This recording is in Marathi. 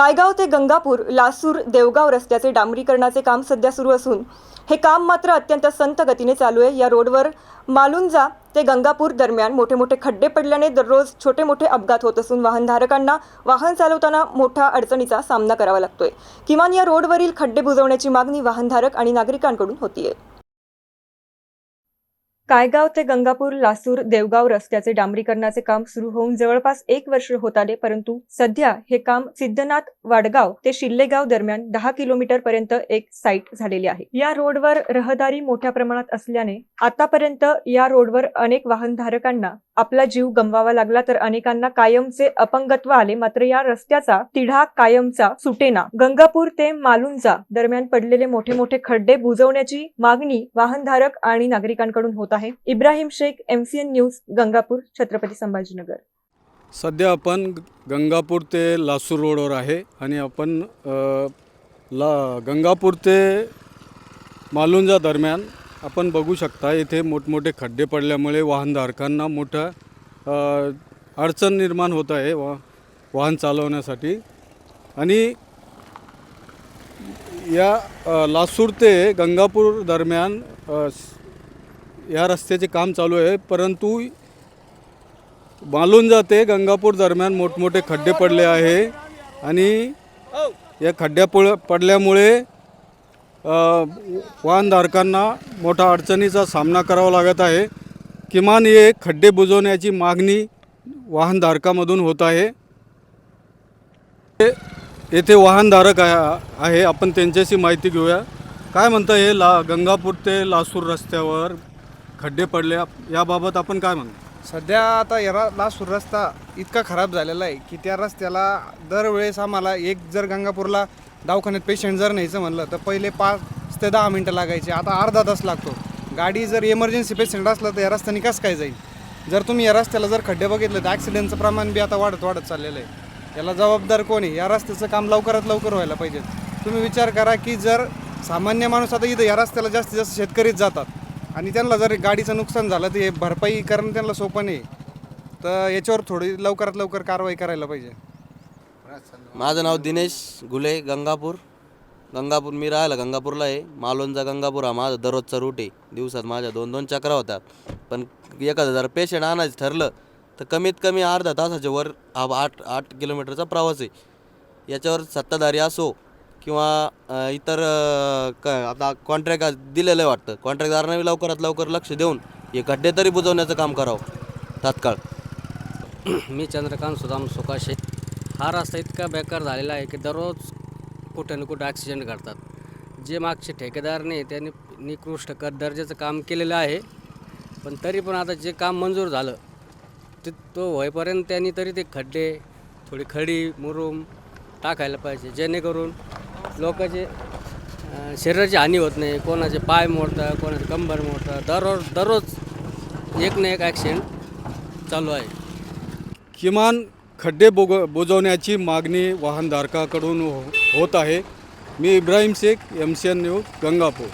कायगाव ते गंगापूर लासूर देवगाव रस्त्याचे डांबरीकरणाचे काम सध्या सुरू असून हे काम मात्र अत्यंत संत गतीने चालू आहे. या रोडवर मालुंजा ते गंगापूर दरम्यान मोठे मोठे खड्डे पडल्याने दररोज छोटे मोठे अपघात होत असून वाहनधारकांना वाहन चालवताना मोठा अडचणीचा सामना करावा लागतोय. किमान या रोडवरील खड्डे बुजवण्याची मागणी वाहनधारक आणि नागरिकांकडून होतीये. कायगाव ते गंगापूर लासूर देवगाव रस्त्याचे डांबरीकरणाचे काम सुरू होऊन जवळपास एक वर्ष होत आले परंतु सध्या हे काम सिद्धनाथ वाडगाव ते शिल्लेगाव दरम्यान दहा किलोमीटर पर्यंत एक साईट झालेली आहे. या रोडवर रहदारी मोठ्या प्रमाणात असल्याने आतापर्यंत या रोडवर अनेक वाहनधारकांना आपला जीव गमवावा लागला तर अनेकांना कायमचे अपंगत्व आले मात्र या रस्त्याचा तिढा कायमचा सुटेना गंगापूर ते मालुंजा दरम्यान पडलेले मोठे मोठे खड्डे बुजवण्याची मागणी वाहनधारक आणि नागरिकांकडून होत आहे. Ibrahim Shaikh MCN news Gangapur Chhatrapati Sambhajinagar. सध्या आपण ग- गंगापूर ते लासूर रोडवर आहे आणि आपण ला गंगापूर ते मालुंजा दरम्यान आपण बघू शकता येथे मोठमोठे खड्डे पडल्यामुळे वाहनधारकांना मोठं अडचण निर्माण होत आहे वा वाहन चालवण्यासाठी. आणि या लासूर ते गंगापूर दरम्यान या रस्त्याचे काम चालू आहे परंतु मालुंजा ते गंगापूर दरम्यान मोठमोठे खड्डे पडले आहे आणि या खड्ड्या पड पडल्यामुळे वाहनधारकांना मोठा अडचणीचा सामना करावा लागत आहे. किमान हे खड्डे बुजवण्याची मागणी वाहनधारकामधून होत आहे. ते- येथे वाहनधारक आहे आहे. आपण त्यांच्याशी माहिती घेऊया. काय म्हणता हे ला गंगापूर ते लासूर रस्त्यावर? खड्डे पडले याबाबत आपण काय म्हणतो सध्या आता या ला लासूर रस्ता इतका खराब झालेला आहे की त्या रस्त्याला दरवेळेस आम्हाला एक जर गंगापूरला दवाखान्यात पेशंट जर न्यायचं म्हणलं तर पहिले पाच ते दहा मिनटं लागायचे. आता अर्धा तास लागतो. गाडी जर इमर्जन्सी पेशंट असलं तर या रस्त्याने कसं काय जाईल? जर तुम्ही या रस्त्याला जर खड्डे बघितले तर ॲक्सिडेंटचं प्रमाण बी आता वाढत वाढत चाललेलं आहे. याला जबाबदार कोण आहे? या रस्त्याचं काम लवकरात लवकर व्हायला पाहिजे. तुम्ही विचार करा की जर सामान्य माणूस आता इथं या रस्त्याला जास्तीत जास्त शेतकरीच जातात आणि त्यांना जर गाडीचं नुकसान झालं तर हे भरपाई करणं त्यांना सोपं नाही. तर याच्यावर थोडी लवकरात लवकर कारवाई करायला पाहिजे. माझं नाव दिनेश गुले गंगापूर. गंगापूर मी राहिला गंगापूरला आहे. मालोंचा गंगापूर हा माझा दररोजचा रूट आहे. दिवसात माझ्या दोन दोन चक्रा होतात. पण एखादं जर पेशंट आणायचं ठरलं तर कमीत कमी अर्धा तासाच्या वर हा आठ आठ किलोमीटरचा प्रवास आहे. याच्यावर सत्ताधारी असो किंवा इतर क आता कॉन्ट्रॅक्ट दिलेलं आहे वाटतं. कॉन्ट्रॅक्टदारांनी लवकरात लवकर लक्ष देऊन हे खड्डे तरी बुजवण्याचं काम करावं तात्काळ. मी चंद्रकांत सुदाम सुकाशे. हा रस्ता इतका बेकार झालेला आहे की दररोज कुठे ना कुठं ॲक्सिडेंट घडतात. जे मागचे ठेकेदारने त्यांनी निकृष्ट कर दर्जाचं काम केलेलं आहे. पण तरी पण आता जे काम मंजूर झालं ते तो होईपर्यंत त्यांनी तरी ते खड्डे थोडी खडी मुरूम टाकायला पाहिजे जेणेकरून लोकांचे शरीराची हानी होत नाही. कोणाचे पाय मोडतात कोणाचे कंबर मोडतात. दररोज दररोज एक ना एक ॲक्सिडेंट चालू आहे. किमान खड्डे बोग बुजवण्याची मागणी वाहनधारकाकडून हो होत आहे. मी Ibrahim Shaikh M C N news Gangapur.